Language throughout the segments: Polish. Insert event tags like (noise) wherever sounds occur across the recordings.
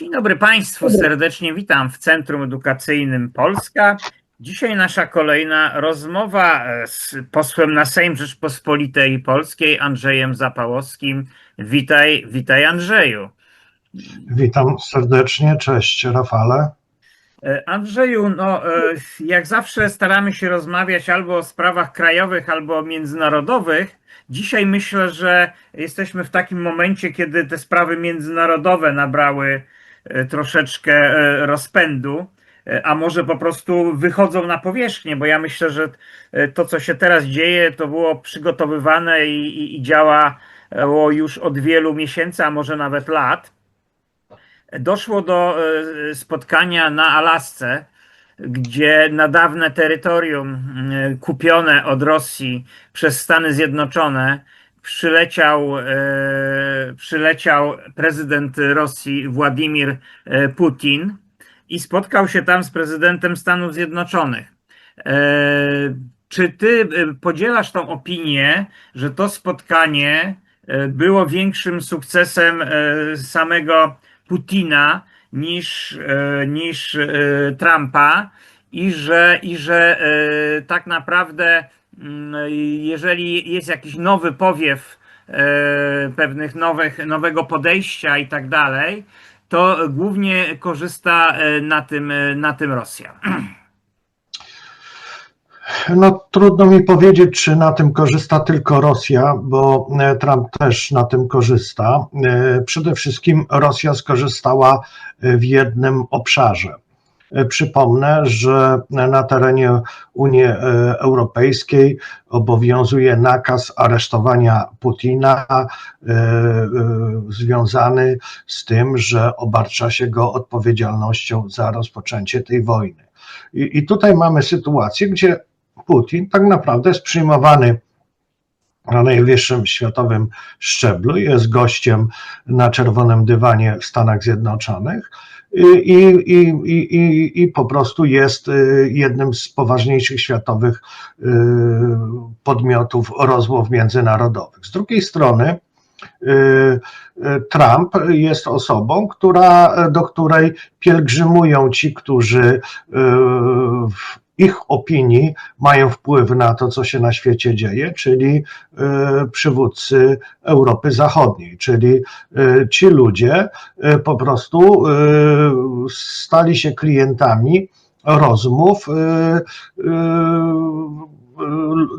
Dzień dobry Państwu, serdecznie witam w Centrum Edukacyjnym Polska. Dzisiaj nasza kolejna rozmowa e, z posłem na Sejm Rzeczpospolitej Polskiej Andrzejem Zapałowskim. Witaj, witaj Andrzeju. Witam serdecznie, cześć Rafale. E, Andrzeju, no, e, jak zawsze staramy się rozmawiać albo o sprawach krajowych, albo międzynarodowych. Dzisiaj myślę, że jesteśmy w takim momencie, kiedy te sprawy międzynarodowe nabrały troszeczkę e, rozpędu, e, a może po prostu wychodzą na powierzchnię, bo ja myślę, że e, to, co się teraz dzieje, to było przygotowywane i, i, i działało już od wielu miesięcy, a może nawet lat. Doszło do e, spotkania na Alasce, gdzie na dawne terytorium e, kupione od Rosji przez Stany Zjednoczone przyleciał, e, przyleciał prezydent Rosji Władimir e, Putin i spotkał się tam z prezydentem Stanów Zjednoczonych. E, Czy ty podzielasz tą opinię, że to spotkanie było większym sukcesem samego Putina niż, niż Trumpa i że, i że tak naprawdę jeżeli jest jakiś nowy powiew e, pewnych nowych, nowego podejścia i tak dalej, to głównie korzysta e, na tym, e, na tym Rosja. (clears throat) No trudno mi powiedzieć, czy na tym korzysta tylko Rosja, bo Trump też na tym korzysta. Przede wszystkim Rosja skorzystała w jednym obszarze. E, Przypomnę, że na terenie Unii e, Europejskiej obowiązuje nakaz aresztowania Putina e, związany z tym, że obarcza się go odpowiedzialnością za rozpoczęcie tej wojny. I, I tutaj mamy sytuację, gdzie Putin tak naprawdę jest przyjmowany na najwyższym światowym szczeblu, jest gościem na czerwonym dywanie w Stanach Zjednoczonych i, i, i, i, po prostu jest y, jednym z poważniejszych światowych y, podmiotów rozmów międzynarodowych. Z drugiej strony, y, Trump jest osobą, która, do której pielgrzymują ci, którzy ich opinii mają wpływ na to, co się na świecie dzieje, czyli y, przywódcy Europy Zachodniej, czyli y, ci ludzie y, po prostu stali się klientami rozmów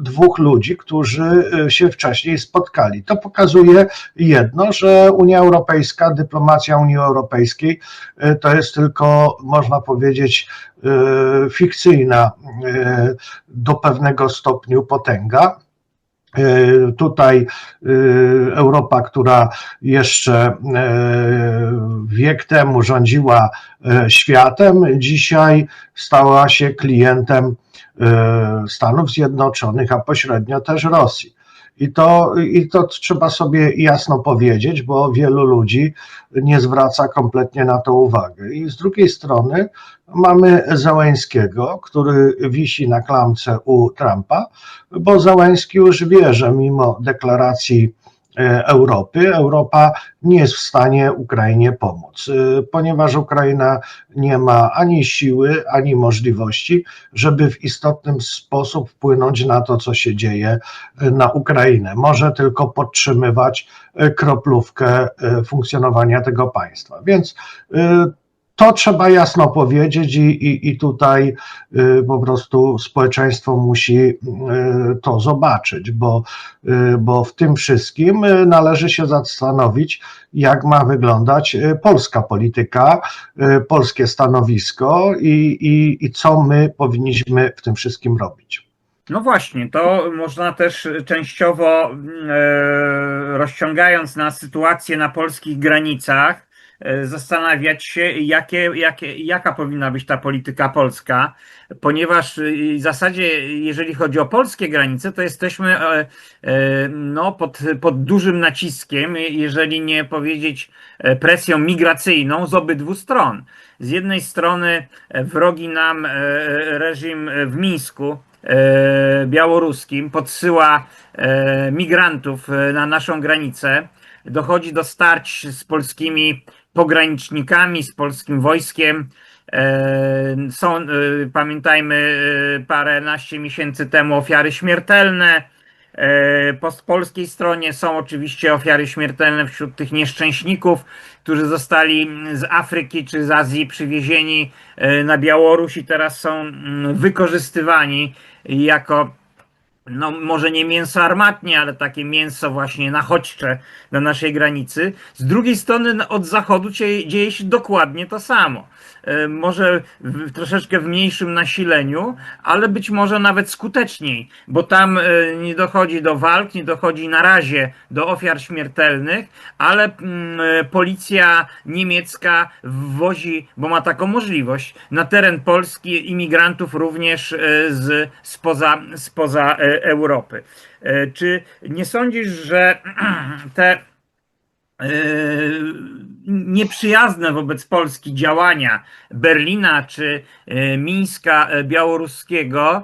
dwóch ludzi, którzy się wcześniej spotkali. To pokazuje jedno, że Unia Europejska, dyplomacja Unii Europejskiej y, to jest tylko, można powiedzieć, y, fikcyjna do pewnego stopniu potęga. Tutaj Europa, która jeszcze wiek temu rządziła światem, dzisiaj stała się klientem Stanów Zjednoczonych, a pośrednio też Rosji. I to, I to trzeba sobie jasno powiedzieć, bo wielu ludzi nie zwraca kompletnie na to uwagę. I z drugiej strony mamy Załęskiego, który wisi na klamce u Trumpa, bo Załęski już wie, że mimo deklaracji e, Europy, Europa nie jest w stanie Ukrainie pomóc, e, ponieważ Ukraina nie ma ani siły, ani możliwości, żeby w istotny sposób wpłynąć na to, co się dzieje e, na Ukrainę. Może tylko podtrzymywać e, kroplówkę e, funkcjonowania tego państwa. Więc e, to trzeba jasno powiedzieć, i, i, i tutaj y, po prostu społeczeństwo musi y, to zobaczyć, bo, y, bo w tym wszystkim należy się zastanowić, jak ma wyglądać polska polityka, polskie stanowisko i, i, i co my powinniśmy w tym wszystkim robić. No właśnie, to można też częściowo rozciągając na sytuację na polskich granicach, zastanawiać się, jakie, jakie, jaka powinna być ta polityka polska, ponieważ e, w zasadzie, jeżeli chodzi o polskie granice, to jesteśmy e, e, no, pod, pod dużym naciskiem, jeżeli nie powiedzieć e, presją migracyjną z obydwu stron. Z jednej strony e, wrogi nam e, reżim w Mińsku, e, białoruskim podsyła e, migrantów e, na naszą granicę. dochodzi do starć z polskimi pogranicznikami, z polskim wojskiem. E, Są, e, pamiętajmy, e, paręnaście miesięcy temu ofiary śmiertelne. Po polskiej stronie są oczywiście ofiary śmiertelne wśród tych nieszczęśników, którzy zostali z Afryki czy z Azji przywiezieni na Białoruś i teraz są mm, wykorzystywani jako no może nie mięso armatnie, ale takie mięso właśnie nachodźcze na naszej granicy. Z drugiej strony no, od zachodu dzieje się dokładnie to samo. E, Może w, troszeczkę w mniejszym nasileniu, ale być może nawet skuteczniej, bo tam e, nie dochodzi do walk, nie dochodzi na razie do ofiar śmiertelnych, ale mm, e, policja niemiecka wwozi, bo ma taką możliwość, na teren Polski imigrantów również z, spoza, spoza Europy. E, Czy nie sądzisz, że (clears throat) te e, nieprzyjazne wobec Polski działania Berlina czy e, Mińska białoruskiego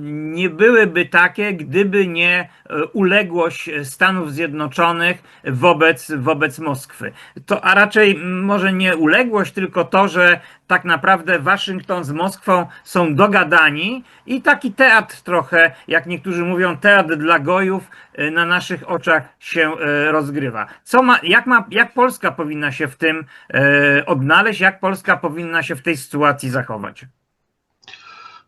nie byłyby takie, gdyby nie uległość Stanów Zjednoczonych wobec, wobec Moskwy. To, a raczej może nie uległość, tylko to, że tak naprawdę Waszyngton z Moskwą są dogadani i taki teatr trochę, jak niektórzy mówią, teatr dla gojów e, na naszych oczach się e, rozgrywa. Co ma, jak, ma, jak Polska powinna się w tym e, odnaleźć, jak Polska powinna się w tej sytuacji zachować?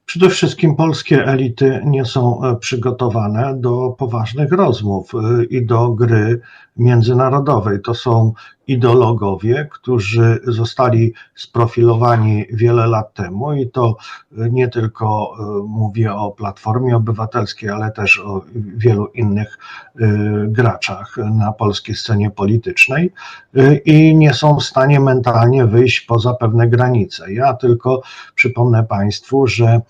Przede wszystkim polskie elity nie są e, przygotowane do poważnych rozmów e, i do gry międzynarodowej. To są ideologowie, którzy zostali sprofilowani wiele lat temu i to e, nie tylko e, mówię o Platformie Obywatelskiej, ale też o wielu innych e, graczach na polskiej scenie politycznej i nie są w stanie mentalnie wyjść poza pewne granice. Ja tylko przypomnę Państwu, że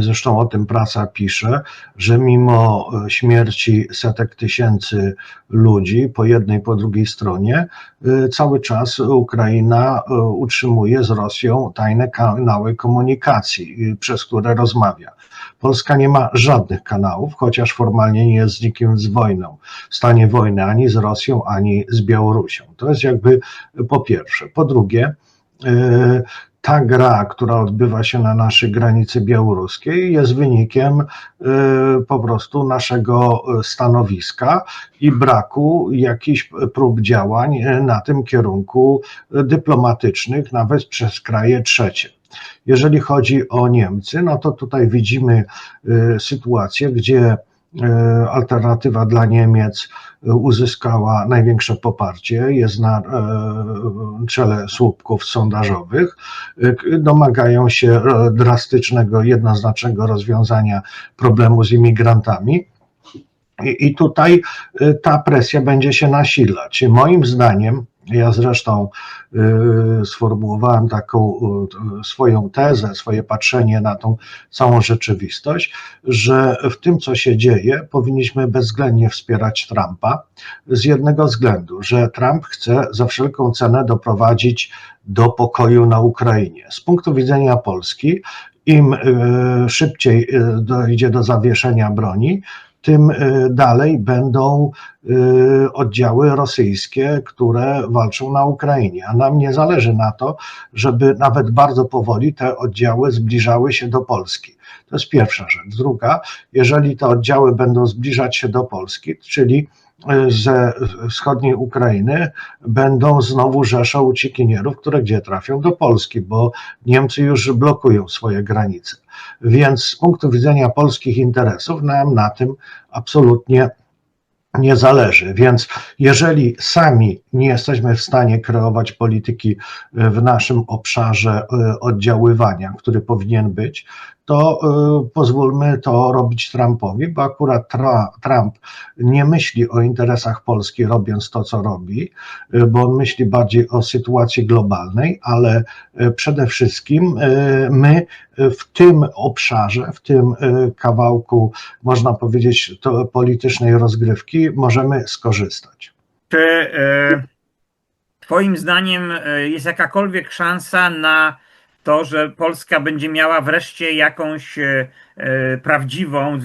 Zresztą o tym prasa pisze, że mimo e, śmierci setek tysięcy ludzi po jednej, po drugiej stronie, e, cały czas Ukraina e, utrzymuje z Rosją tajne kanały komunikacji, przez które rozmawia. Polska nie ma żadnych kanałów, chociaż formalnie nie jest z nikim z wojną, w stanie wojny ani z Rosją, ani z Białorusią. To jest jakby po pierwsze. Po drugie, ta gra, która odbywa się na naszej granicy białoruskiej, jest wynikiem y, po prostu naszego stanowiska i braku jakichś prób działań y, na tym kierunku dyplomatycznych, nawet przez kraje trzecie. Jeżeli chodzi o Niemcy, no to tutaj widzimy y, sytuację, gdzie y, alternatywa dla Niemiec uzyskała największe poparcie, jest na e, czele słupków sondażowych. E, Domagają się e, drastycznego, jednoznacznego rozwiązania problemu z imigrantami. I, I tutaj e, ta presja będzie się nasilać. Moim zdaniem, ja zresztą y, sformułowałem taką y, swoją tezę, swoje patrzenie na tą całą rzeczywistość, że w tym, co się dzieje, powinniśmy bezwzględnie wspierać Trumpa z jednego względu, że Trump chce za wszelką cenę doprowadzić do pokoju na Ukrainie. Z punktu widzenia Polski, im y, szybciej dojdzie do zawieszenia broni, tym y, dalej będą y, oddziały rosyjskie, które walczą na Ukrainie. A nam nie zależy na to, żeby nawet bardzo powoli te oddziały zbliżały się do Polski. To jest pierwsza rzecz. Druga, jeżeli te oddziały będą zbliżać się do Polski, czyli y, ze wschodniej Ukrainy będą znowu rzesze uciekinierów, które gdzie trafią do Polski, bo Niemcy już blokują swoje granice. Więc z punktu widzenia polskich interesów nam na tym absolutnie nie zależy. Więc jeżeli sami nie jesteśmy w stanie kreować polityki w naszym obszarze e, oddziaływania, który powinien być, to e, pozwólmy to robić Trumpowi, bo akurat Tra, Trump nie myśli o interesach Polski, robiąc to, co robi, e, bo on myśli bardziej o sytuacji globalnej, ale e, przede wszystkim my w tym obszarze, w tym kawałku, można powiedzieć, politycznej rozgrywki, możemy skorzystać. Czy e, Twoim zdaniem jest jakakolwiek szansa na to, że Polska będzie miała wreszcie jakąś e, e, prawdziwą,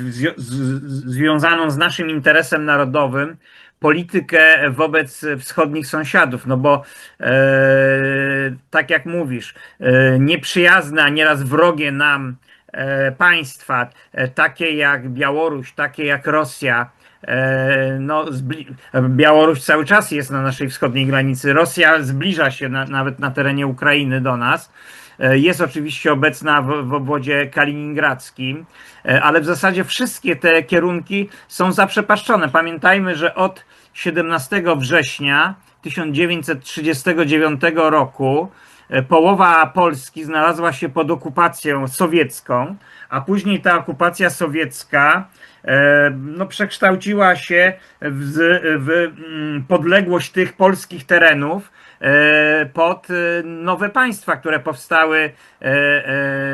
związaną z naszym interesem narodowym, politykę wobec wschodnich sąsiadów, no bo e, tak jak mówisz, e, nieprzyjazne, nieraz wrogie nam państwa, takie jak Białoruś, takie jak Rosja, no, Białoruś cały czas jest na naszej wschodniej granicy, Rosja zbliża się na, nawet na terenie Ukrainy do nas. E, Jest oczywiście obecna w, w obwodzie kaliningradzkim, e, ale w zasadzie wszystkie te kierunki są zaprzepaszczone. Pamiętajmy, że od 17 września 1939 roku e, połowa Polski znalazła się pod okupacją sowiecką, a później ta okupacja sowiecka no, przekształciła się w, w mm, podległość tych polskich terenów pod e, nowe państwa, które powstały e, e,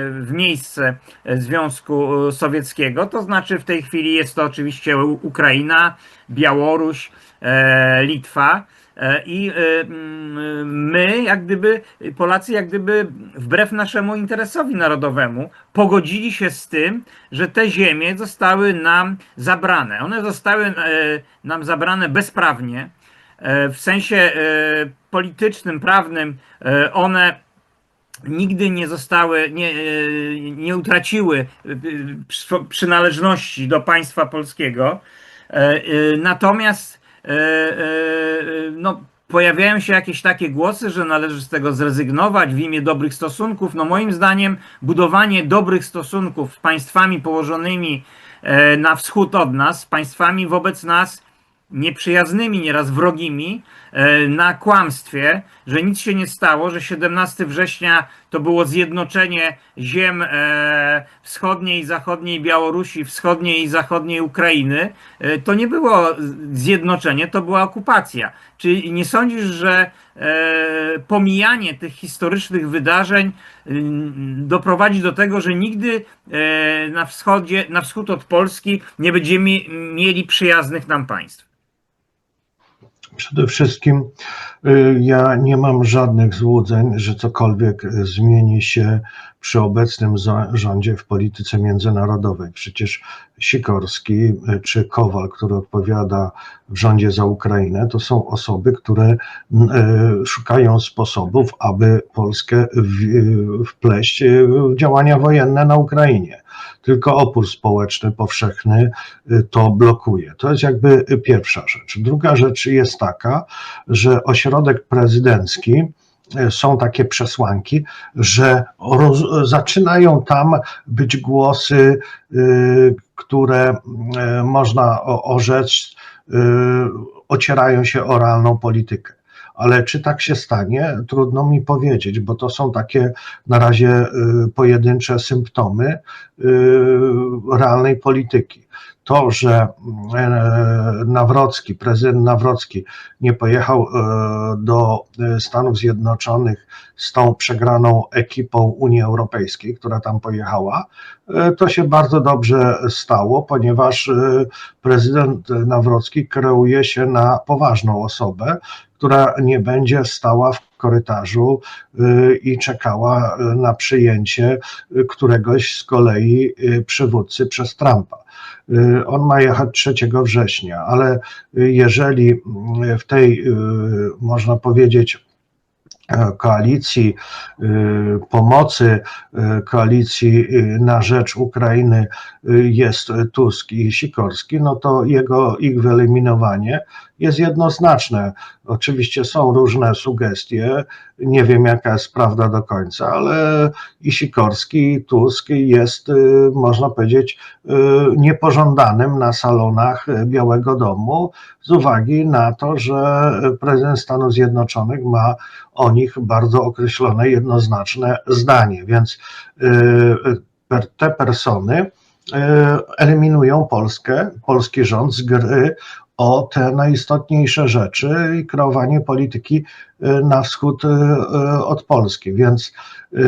w miejsce Związku Sowieckiego. To znaczy w tej chwili jest to oczywiście Ukraina, Białoruś, e, Litwa. E, I e, mm, my, jak gdyby, Polacy, jak gdyby wbrew naszemu interesowi narodowemu, pogodzili się z tym, że te ziemie zostały nam zabrane. One zostały e, nam zabrane bezprawnie. E, W sensie e, politycznym, prawnym, e, one nigdy nie zostały, nie, nie utraciły przy- przynależności do państwa polskiego. Natomiast no, pojawiają się jakieś takie głosy, że należy z tego zrezygnować w imię dobrych stosunków. No moim zdaniem budowanie dobrych stosunków z państwami położonymi na wschód od nas, z państwami wobec nas nieprzyjaznymi, nieraz wrogimi, na kłamstwie, że nic się nie stało, że 17 września to było zjednoczenie ziem e, wschodniej i zachodniej Białorusi, wschodniej i zachodniej Ukrainy. E, To nie było zjednoczenie, to była okupacja. Czy nie sądzisz, że e, pomijanie tych historycznych wydarzeń mm, doprowadzi do tego, że nigdy e, na wschodzie, na wschód od Polski nie będziemy mieli przyjaznych nam państw? Przede wszystkim y, ja nie mam żadnych złudzeń, że cokolwiek y, zmieni się przy obecnym rządzie w polityce międzynarodowej. Przecież Sikorski y, czy Kowal, który odpowiada w rządzie za Ukrainę, to są osoby, które szukają sposobów, aby Polskę wpleść w działania wojenne na Ukrainie. Tylko opór społeczny powszechny y, to blokuje. To jest jakby pierwsza rzecz. Druga rzecz jest taka, że ośrodek prezydencki y, są takie przesłanki, że roz, zaczynają tam być głosy, y, które y, można o- orzec, y, ocierają się o realną politykę. Ale czy tak się stanie, trudno mi powiedzieć, bo to są takie na razie y, pojedyncze symptomy y, realnej polityki. To, że e, Nawrocki, prezydent Nawrocki nie pojechał e, do e, Stanów Zjednoczonych z tą przegraną ekipą Unii Europejskiej, która tam pojechała, to się bardzo dobrze stało, ponieważ prezydent Nawrocki kreuje się na poważną osobę, która nie będzie stała w korytarzu y, i czekała y, na przyjęcie y, któregoś z kolei przywódcy przez Trumpa. On ma jechać 3 września, ale jeżeli w tej, można powiedzieć, koalicji y, pomocy y, koalicji na rzecz Ukrainy jest Tusk i Sikorski, no to jego ich wyeliminowanie jest jednoznaczne. Oczywiście są różne sugestie, nie wiem jaka jest prawda do końca, ale i Sikorski, i Tusk jest, można powiedzieć, niepożądanym na salonach Białego Domu z uwagi na to, że prezydent Stanów Zjednoczonych ma o nich bardzo określone, jednoznaczne zdanie, więc y, te persony y, eliminują Polskę, polski rząd z gry o te najistotniejsze rzeczy i kreowanie polityki na wschód y, y, od Polski. Więc y,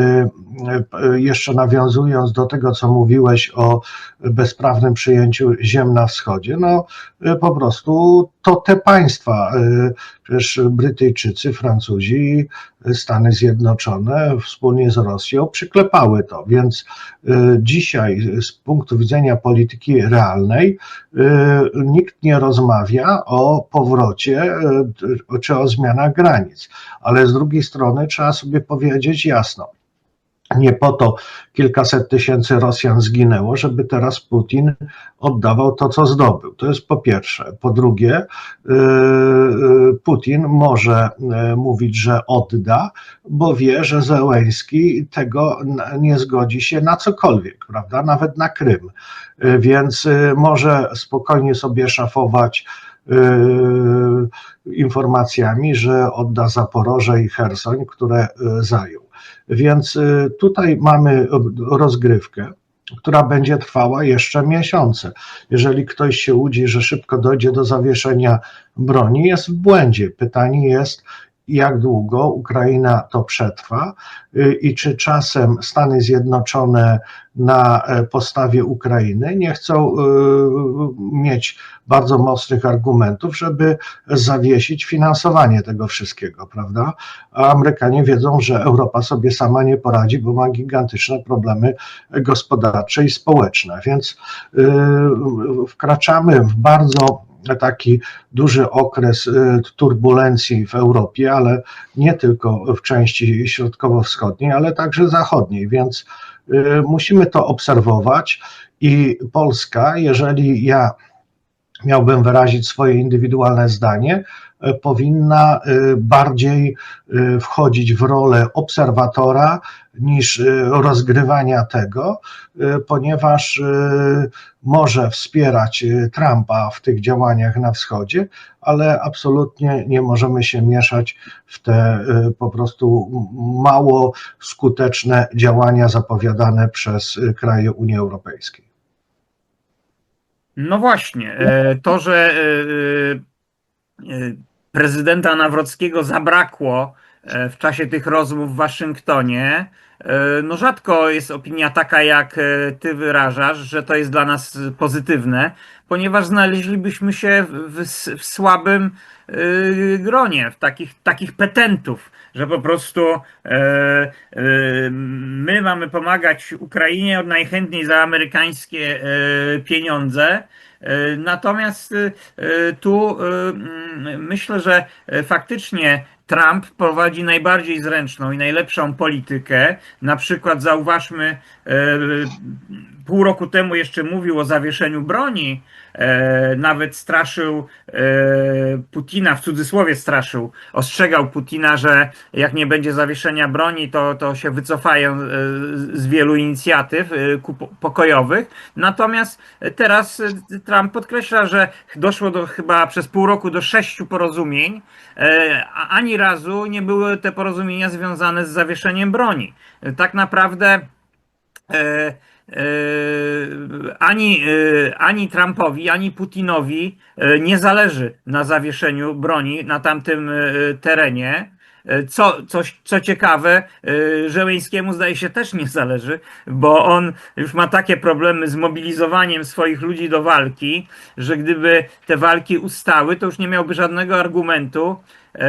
y, jeszcze nawiązując do tego, co mówiłeś o bezprawnym przyjęciu ziem na wschodzie, no y, po prostu to te państwa, y, Przecież Brytyjczycy, Francuzi, Stany Zjednoczone wspólnie z Rosją przyklepały to, więc y, dzisiaj z punktu widzenia polityki realnej y, nikt nie rozmawia o powrocie y, czy o zmianach granic, ale z drugiej strony trzeba sobie powiedzieć jasno, nie po to kilkaset tysięcy Rosjan zginęło, żeby teraz Putin oddawał to, co zdobył. To jest po pierwsze. Po drugie, yy, Putin może yy, mówić, że odda, bo wie, że Zełęński tego nie zgodzi się na cokolwiek, prawda? Nawet na Krym. Więc może spokojnie sobie szafować informacjami, że odda Zaporoże i Hersoń, które yy, zajął. Więc y, tutaj mamy rozgrywkę, która będzie trwała jeszcze miesiące. Jeżeli ktoś się łudzi, że szybko dojdzie do zawieszenia broni, jest w błędzie. Pytanie jest, jak długo Ukraina to przetrwa y, i czy czasem Stany Zjednoczone na e, postawie Ukrainy nie chcą y, mieć bardzo mocnych argumentów, żeby zawiesić finansowanie tego wszystkiego, prawda? A Amerykanie wiedzą, że Europa sobie sama nie poradzi, bo ma gigantyczne problemy gospodarcze i społeczne, więc y, wkraczamy w bardzo taki duży okres y, turbulencji w Europie, ale nie tylko w części środkowo-wschodniej, ale także zachodniej, więc y, musimy to obserwować i Polska, jeżeli ja miałbym wyrazić swoje indywidualne zdanie, powinna y, bardziej y, wchodzić w rolę obserwatora niż rozgrywania tego, ponieważ może wspierać Trumpa w tych działaniach na wschodzie, ale absolutnie nie możemy się mieszać w te po prostu mało skuteczne działania zapowiadane przez kraje Unii Europejskiej. No właśnie, e, to, że e, e, prezydenta Nawrockiego zabrakło e, w czasie tych rozmów w Waszyngtonie, e, no rzadko jest opinia taka, jak e, ty wyrażasz, że to jest dla nas pozytywne, ponieważ znaleźlibyśmy się w, w słabym gronie, w takich, takich petentów, że po prostu my mamy pomagać Ukrainie najchętniej za amerykańskie pieniądze. E, Natomiast e, tu e, myślę, że faktycznie Trump prowadzi najbardziej zręczną i najlepszą politykę. Na przykład zauważmy, pół roku temu jeszcze mówił o zawieszeniu broni, nawet straszył Putina, w cudzysłowie straszył, ostrzegał Putina, że jak nie będzie zawieszenia broni, to, to się wycofają z wielu inicjatyw pokojowych. Natomiast teraz Trump podkreśla, że doszło do chyba przez pół roku do sześciu porozumień, e, a ani razu nie były te porozumienia związane z zawieszeniem broni. Tak naprawdę e, e, ani, ani Trumpowi, ani Putinowi nie zależy na zawieszeniu broni na tamtym terenie. E, Co, coś, co ciekawe, e, Żeleńskiemu zdaje się też nie zależy, bo on już ma takie problemy z mobilizowaniem swoich ludzi do walki, że gdyby te walki ustały, to już nie miałby żadnego argumentu, e,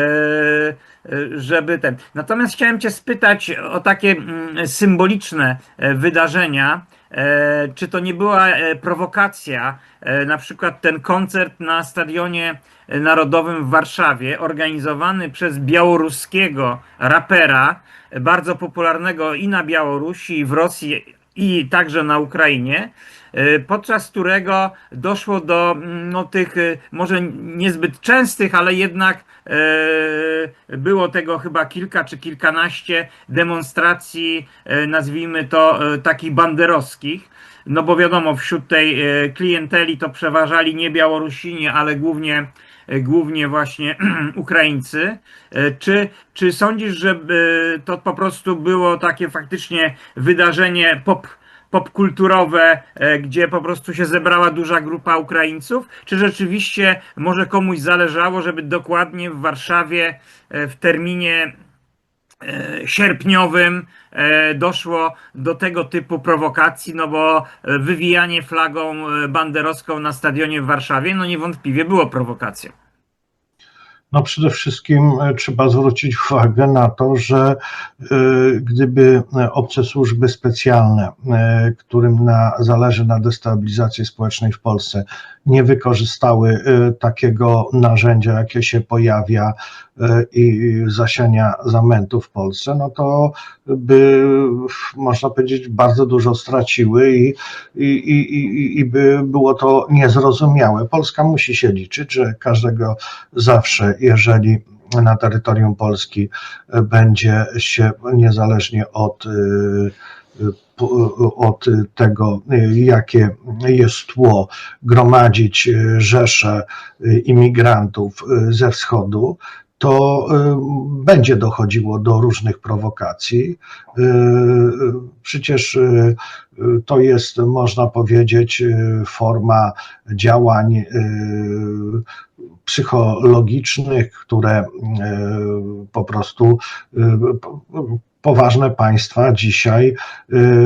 żeby ten. Natomiast chciałem Cię spytać o takie mm, symboliczne wydarzenia. E, Czy to nie była e, prowokacja, e, na przykład ten koncert na Stadionie Narodowym w Warszawie, organizowany przez białoruskiego rapera, bardzo popularnego i na Białorusi, i w Rosji, i także na Ukrainie, podczas którego doszło do mm, no, tych e, może niezbyt częstych, ale jednak e, było tego chyba kilka czy kilkanaście demonstracji, e, nazwijmy to e, takich banderowskich. No bo wiadomo, wśród tej e, klienteli to przeważali nie Białorusini, ale głównie, e, głównie właśnie (clears throat) Ukraińcy. E, Czy, czy sądzisz, że e, to po prostu było takie faktycznie wydarzenie pop, popkulturowe, e, gdzie po prostu się zebrała duża grupa Ukraińców? Czy rzeczywiście może komuś zależało, żeby dokładnie w Warszawie e, w terminie e, sierpniowym doszło do tego typu prowokacji, no bo wywijanie flagą banderowską na stadionie w Warszawie, no niewątpliwie było prowokacją. No przede wszystkim e, trzeba zwrócić uwagę na to, że e, gdyby e, obce służby specjalne, którym na, zależy na destabilizacji społecznej w Polsce, nie wykorzystały e, takiego narzędzia, jakie się pojawia e, i zasiania zamętu w Polsce, no to by, można powiedzieć, bardzo dużo straciły i, i, i, i, i by było to niezrozumiałe. Polska musi się liczyć, że każdego zawsze, jeżeli na terytorium Polski będzie się niezależnie od y, od tego, jakie jest tło, gromadzić y, rzesze y, imigrantów y, ze wschodu, to będzie dochodziło do różnych prowokacji. Przecież to jest, można powiedzieć, forma działań psychologicznych, które po prostu poważne państwa dzisiaj y,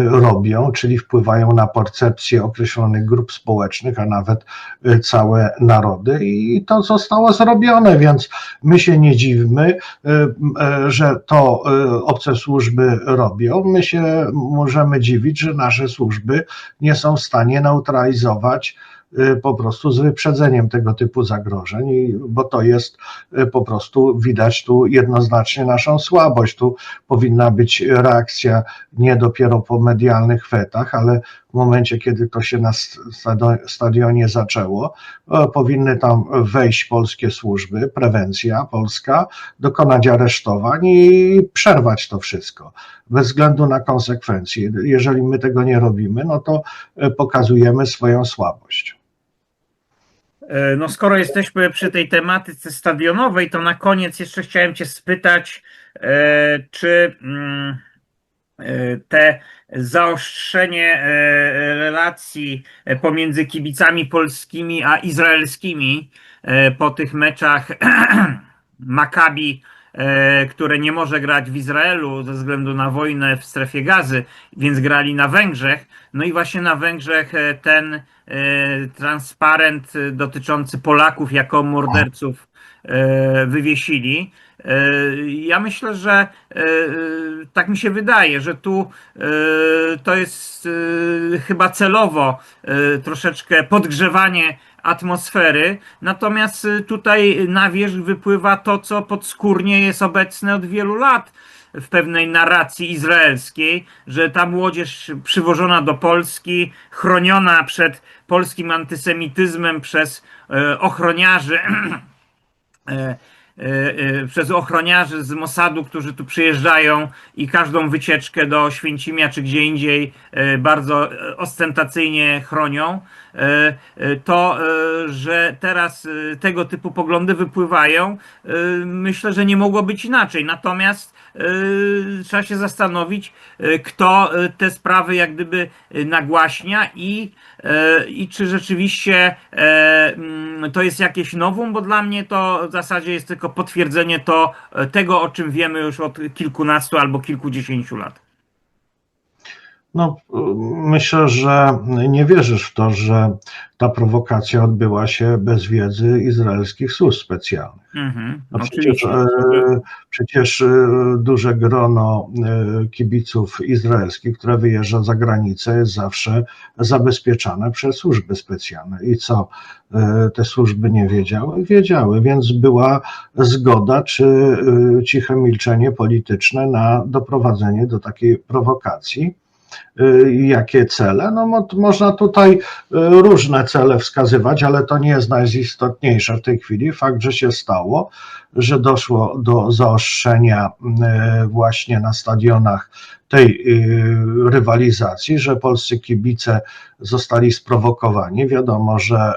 robią, czyli wpływają na percepcję określonych grup społecznych, a nawet y, całe narody i to zostało zrobione, więc my się nie dziwmy, y, że to obce służby robią. My się możemy dziwić, że nasze służby nie są w stanie neutralizować po prostu z wyprzedzeniem tego typu zagrożeń, bo to jest y, po prostu widać tu jednoznacznie naszą słabość. Tu powinna być reakcja nie dopiero po medialnych chwetach, ale w momencie, kiedy to się na stadionie zaczęło, e, powinny tam wejść polskie służby, prewencja polska, dokonać aresztowań i przerwać to wszystko, bez względu na konsekwencje. Jeżeli my tego nie robimy, no to e, pokazujemy swoją słabość. E, No skoro jesteśmy przy tej tematyce stadionowej, to na koniec jeszcze chciałem Cię spytać, e, czy mm, e, te zaostrzenie relacji pomiędzy kibicami polskimi a izraelskimi po tych meczach (clears throat) Maccabi, które nie może grać w Izraelu ze względu na wojnę w strefie gazy, więc grali na Węgrzech. No i właśnie na Węgrzech e, ten e, transparent e, dotyczący Polaków jako morderców e, wywiesili. E, Ja myślę, że e, tak mi się wydaje, że tu e, to jest e, chyba celowo e, troszeczkę podgrzewanie atmosfery, natomiast e, tutaj na wierzch wypływa to, co podskórnie jest obecne od wielu lat w pewnej narracji izraelskiej, że ta młodzież przywożona do Polski, chroniona przed polskim antysemityzmem przez e, ochroniarzy, e, (clears throat) przez ochroniarzy z Mossadu, którzy tu przyjeżdżają i każdą wycieczkę do Święcimia czy gdzie indziej e, bardzo e, ostentacyjnie chronią, e, e, to, e, że teraz e, tego typu poglądy wypływają, e, myślę, że nie mogło być inaczej. Natomiast e, trzeba się zastanowić, e, kto e, te sprawy jak gdyby e, nagłaśnia i, e, i czy rzeczywiście e, mm, to jest jakieś nowum, bo dla mnie to w zasadzie jest tylko potwierdzenie to, e, tego, o czym wiemy już od kilkunastu albo kilkudziesięciu lat. No, myślę, że nie wierzysz w to, że ta prowokacja odbyła się bez wiedzy izraelskich służb specjalnych. Mhm, No przecież, e, przecież e, duże grono e, kibiców izraelskich, które wyjeżdża za granicę, jest zawsze zabezpieczane przez służby specjalne. I co te służby nie wiedziały? Wiedziały, więc była zgoda czy ciche milczenie polityczne na doprowadzenie do takiej prowokacji. E, Jakie cele? No, mo- można tutaj e, różne cele wskazywać, ale to nie jest najistotniejsze w tej chwili. Fakt, że się stało, że doszło do zaostrzenia e, właśnie na stadionach tej e, rywalizacji, że polscy kibice zostali sprowokowani. Wiadomo, że e,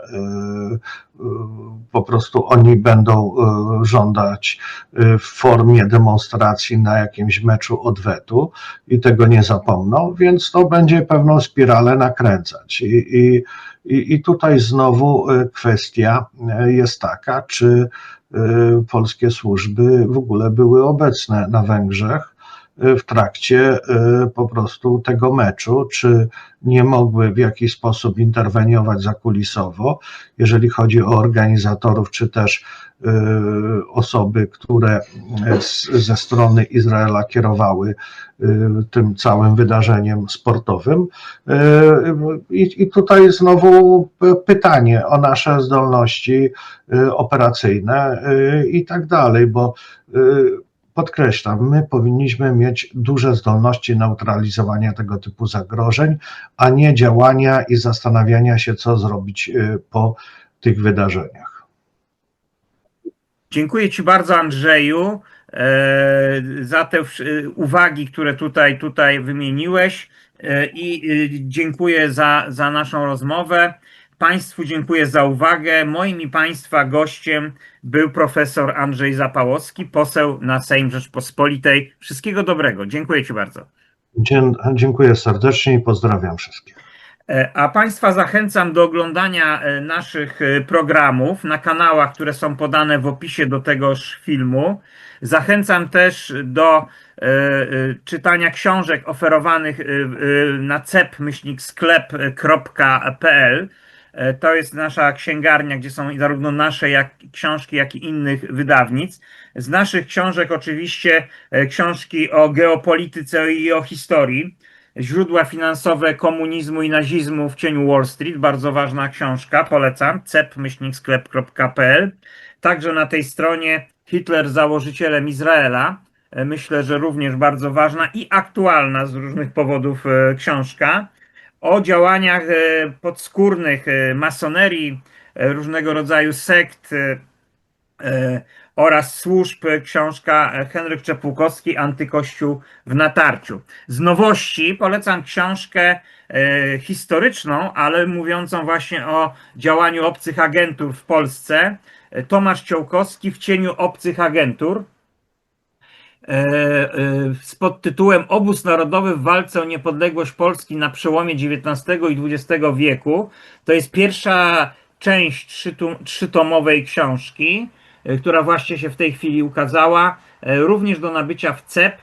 po prostu oni będą żądać w formie demonstracji na jakimś meczu odwetu i tego nie zapomną, więc to będzie pewną spiralę nakręcać. I, i, i tutaj znowu kwestia jest taka, czy polskie służby w ogóle były obecne na Węgrzech w trakcie y, po prostu tego meczu, czy nie mogły w jakiś sposób interweniować zakulisowo, jeżeli chodzi o organizatorów, czy też y, osoby, które ze strony Izraela kierowały y, tym całym wydarzeniem sportowym. Y, I, I tutaj znowu pytanie o nasze zdolności y, operacyjne y, i tak dalej, bo y, podkreślam, my powinniśmy mieć duże zdolności neutralizowania tego typu zagrożeń, a nie działania i zastanawiania się, co zrobić y, po tych wydarzeniach. Dziękuję Ci bardzo, Andrzeju, e, za te wsz- uwagi, które tutaj, tutaj wymieniłeś e, i e, dziękuję za, za naszą rozmowę. Państwu dziękuję za uwagę. Moim i Państwa gościem był profesor Andrzej Zapałowski, poseł na Sejm Rzeczpospolitej. Wszystkiego dobrego. Dziękuję Ci bardzo. Dzie- Dziękuję serdecznie i pozdrawiam wszystkich. E, A Państwa zachęcam do oglądania e, naszych e, programów na kanałach, które są podane w opisie do tegoż filmu. Zachęcam też do czytania książek oferowanych na cep-sklep.pl. E, To jest nasza księgarnia, gdzie są zarówno nasze jak, książki, jak i innych wydawnictw. Z naszych książek oczywiście e, książki o geopolityce i o historii. Źródła finansowe komunizmu i nazizmu w cieniu Wall Street, bardzo ważna książka, polecam, cep-sklep.pl. Także na tej stronie Hitler założycielem Izraela, e, myślę, że również bardzo ważna i aktualna z różnych powodów książka. O działaniach e, podskórnych e, masonerii, e, różnego rodzaju sekt, oraz służb, książka Henryk Czepłukowski, Antykościół w natarciu. Z nowości polecam książkę historyczną, ale mówiącą właśnie o działaniu obcych agentur w Polsce. Tomasz Ciołkowski w cieniu obcych agentur. E, e, z podtytułem Obóz Narodowy w walce o niepodległość Polski na przełomie XIX i XX wieku. To jest pierwsza część trzytomowej książki, e, która właśnie się w tej chwili ukazała. Również do nabycia w cep.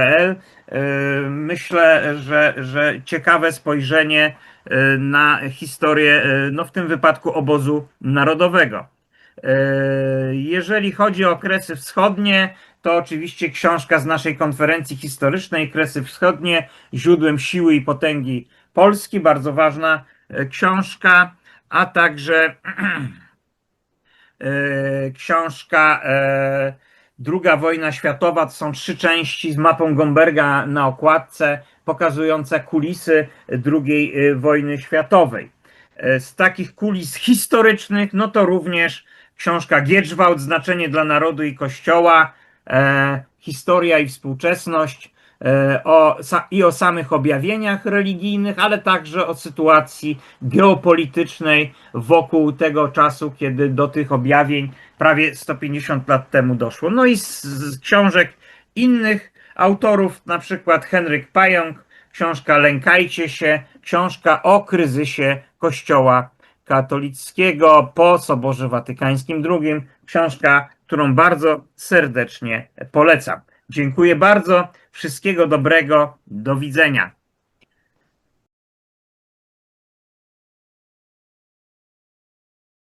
E, Myślę, że, że ciekawe spojrzenie na historię, no w tym wypadku obozu narodowego. E, Jeżeli chodzi o Kresy Wschodnie, to oczywiście książka z naszej konferencji historycznej Kresy Wschodnie, źródłem siły i potęgi Polski, bardzo ważna e, książka, a także e, (clears throat) książka Druga wojna światowa, to są trzy części z mapą Gomberga na okładce, pokazujące kulisy II wojny światowej. Z takich kulis historycznych, no to również książka Gierzwałt, Znaczenie dla narodu i kościoła, e, Historia i współczesność, e, o, sa, i o samych objawieniach religijnych, ale także o sytuacji geopolitycznej wokół tego czasu, kiedy do tych objawień prawie 150 lat temu doszło. No i z, z książek innych autorów, na przykład Henryk Pająk, książka Lękajcie się, książka o kryzysie Kościoła katolickiego po Soborze Watykańskim II, książka, którą bardzo serdecznie polecam. Dziękuję bardzo, wszystkiego dobrego, do widzenia.